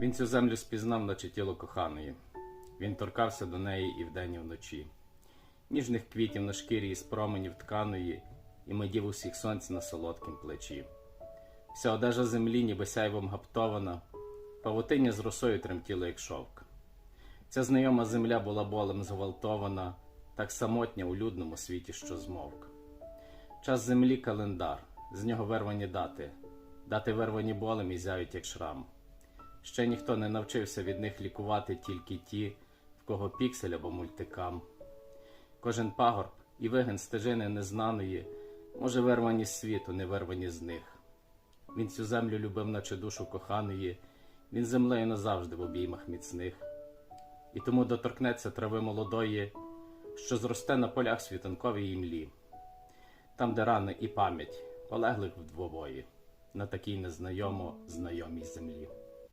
Він цю землю спізнав, наче тіло коханої. Він торкався до неї і вдень, і вночі. Ніжних квітів на шкірі із променів тканої, і медів усіх сонць на солодкім плечі. Вся одежа землі, ніби сяйвом гаптована, павутиння з росою тремтіло, як шовк. Ця знайома земля була болем зґвалтована, так самотня у людному світі, що змовк. Час землі календар, з нього вервані дати, дати вервані болем і зяють, як шрам. Ще ніхто не навчився від них лікувати тільки ті, в кого піксель або мультикам. Кожен пагорб і вигин стежини незнаної, може вирвані з світу, не вирвані з них. Він цю землю любив, наче душу коханої, він землею назавжди в обіймах міцних. І тому доторкнеться трави молодої, що зросте на полях світанковій імлі, там, де рани і пам'ять полеглих вдвобої, на такій незнайомо знайомій землі.